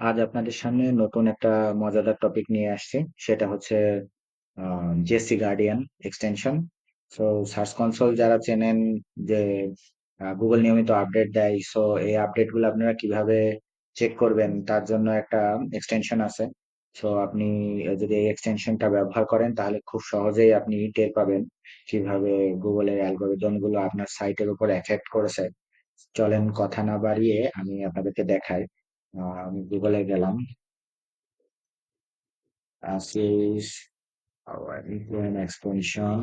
আজ আপনাদের সামনে নতুন একটা মজাদার টপিক নিয়ে আসছি। সেটা হচ্ছে JC guardian extension so search console যারা চেনেন যে গুগল নিয়মিত আপডেট দেয় সো এই আপডেটগুলো আপনারা কীভাবে চেক করবেন, তার জন্য একটা এক্সটেনশন আছে। সো আপনি যদি এই এক্সটেনশনটা ব্যবহার করেন, তাহলে খুব সহজেই আপনি টের পাবেন কীভাবে গুগলের অ্যালগোরিদমগুলো আপনার সাইটের উপর এফেক্ট করেছে। চলেন কথা না বাড়িয়ে আমি আপনাদেরকে দেখাই। আমি গুগলে গেলাম। আসিস ক্রোম এক্সটেনশন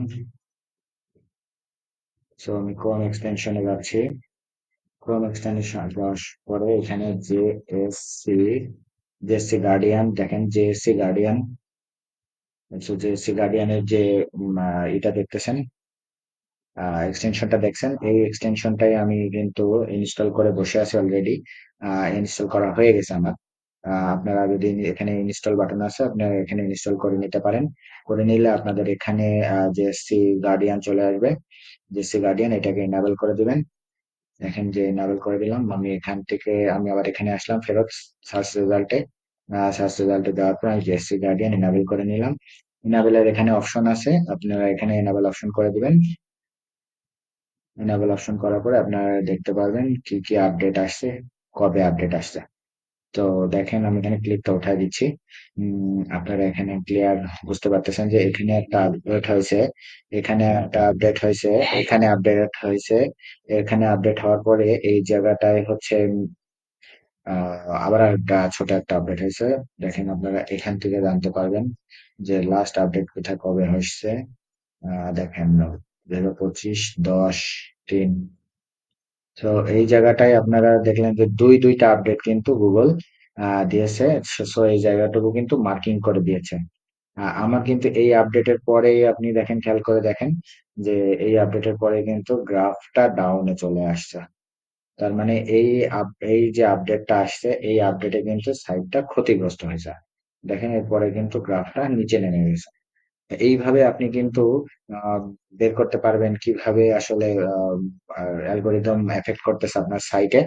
সো আমি ক্রোম এক্সটেনশনে যাচ্ছি। ক্রোম এক্সটেনশন যাওয়ার পরে এখানে J S C JSC guardian দেখেন জেএসসি গার্ডিয়ান জেএসসি গার্ডিয়ানের যে এটা দেখতেছেন এক্সটেনশনটা দেখছেন। এই এক্সটেনশনটাই আমি কিন্তু ইনস্টল করে বসে আছি অলরেডি ইনস্টল করা হয়ে গেছে আমার। আপনারা যদি এখানে ইনস্টল বাটন আছে, আপনারা এখানে ইনস্টল করে নিতে পারেন। করে নিলে আপনাদের এখানে জেএসসি গার্ডিয়ান চলে আসবে জেএসসি গার্ডিয়ান এটাকে ইনাবেল করে দিবেন। দেখেন যে ইনাবেল করে দিলাম। আমি এখান থেকে, আমি আবার এখানে আসলাম ফেরত সার্চ রেজাল্টে সার্চ রেজাল্টে দেওয়ার পর আমি জেএসসি গার্ডিয়ান ইনাবেল করে নিলাম। ইনাবেলের এখানে অপশন আছে। আপনারা এখানে ইনাবেল অপশন করে দিবেন। এনাবেল অপশন করার পরে আপনারা দেখতে পারবেন কি কি আপডেট আসছে। কবে আপডেট আসছে? তো দেখেন, আমি এখানে ক্লিকটা উঠাই দিচ্ছি। আপনারা এখানে ক্লিয়ার বুঝতে পারতেছেন যে এখানে একটা আপডেট হয়েছে। এখানে একটা আপডেট হয়েছে, এখানে আপডেট হয়েছে। এখানে আপডেট হওয়ার পরে এই জায়গাটায় হচ্ছে আবার একটা ছোট একটা আপডেট হয়েছে। দেখেন আপনারা এখান থেকে জানতে পারবেন যে লাস্ট আপডেট কোথায় কবে হয়েছে। দেখেন দুই হাজার পঁচিশ, দশ, তিন তো এই জায়গাটায় আপনারা দেখলেন যে দুই দুইটা আপডেট কিন্তু গুগল দিয়েছে। সো এই জায়গাটুকু কিন্তু মার্কিং করে দিয়েছে। আমার কিন্তু এই আপডেটের পরেই আপনি দেখেন, খেয়াল করে দেখেন যে এই আপডেটের পরে কিন্তু গ্রাফটা ডাউনে চলে আসছে। তার মানে এই এই যে আপডেটটা আসছে, এই আপডেটে কিন্তু সাইটটা ক্ষতিগ্রস্ত হয়েছে। দেখেন এরপরে কিন্তু গ্রাফটা নিচে নেমে গেছে। এইভাবে আপনি কিন্তু বের করতে পারবেন কীভাবে আসলে অ্যালগোরিদম এফেক্ট করতেছে আপনার সাইটে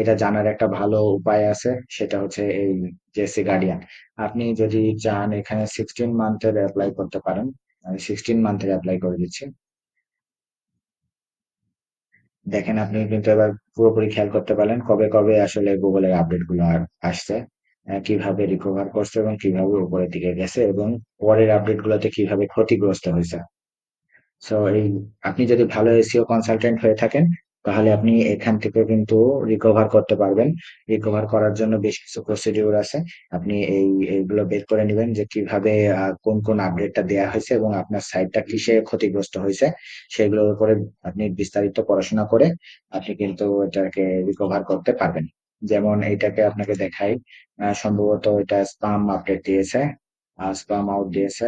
এটা জানার একটা ভালো উপায় আছে, সেটা হচ্ছে এই জেসি গার্ডিয়ান আপনি যদি চান এখানে সিক্সটিন মান্থের অ্যাপ্লাই করতে পারেন সিক্সটিন মান্থের অ্যাপ্লাই করে দিচ্ছি। দেখেন আপনি কিন্তু এবার পুরোপুরি খেয়াল করতে পারলেন কবে কবে আসলে গুগলের আপডেটগুলো আসছে। কীভাবে রিকভার করছে এবং কীভাবে উপরের দিকে গেছে এবং পরের আপডেট গুলোতে কীভাবে ক্ষতিগ্রস্ত হয়েছে। সো এই, আপনি যদি ভালো এসিও কনসালটেন্ট হয়ে থাকেন, তাহলে আপনি এখান থেকে কিন্তু রিকভার করতে পারবেন। রিকভার করার জন্য বেশ কিছু প্রসিডিউর আছে। আপনি এই, এইগুলো বের করে নেবেন যে কীভাবে কোন কোন আপডেটটা দেওয়া হয়েছে এবং আপনার সাইটটা কিসে ক্ষতিগ্রস্ত হয়েছে, সেগুলোর উপরে আপনি বিস্তারিত পড়াশোনা করে আপনি কিন্তু এটাকে রিকভার করতে পারবেন। যেমন এইটাকে আপনাকে দেখাই সম্ভবত এটা স্পাম আপডেট দিয়েছে স্পাম আউট দিয়েছে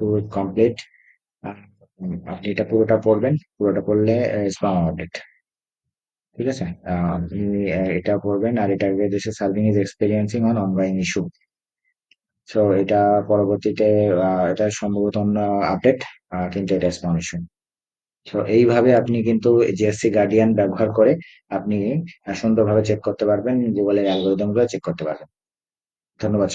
পুরো কমপ্লিট আপনি এটা পুরোটা পড়বেন, পুরোটা পড়লে স্পাম আপডেট ঠিক আছে? আপনি এটা পড়বেন আর এটা this serving is experiencing on ongoing issue so এটা পরবর্তীতে এটা সম্ভবত অন্য আপডেট কিন্তু এটা স্পাম ইস্যু এইভাবে আপনি কিন্তু জিএসসি গার্ডিয়ান ব্যবহার করে আপনি সুন্দরভাবে চেক করতে পারবেন গুগলের অ্যালগোরিদমগুলো চেক করতে পারবেন। ধন্যবাদ।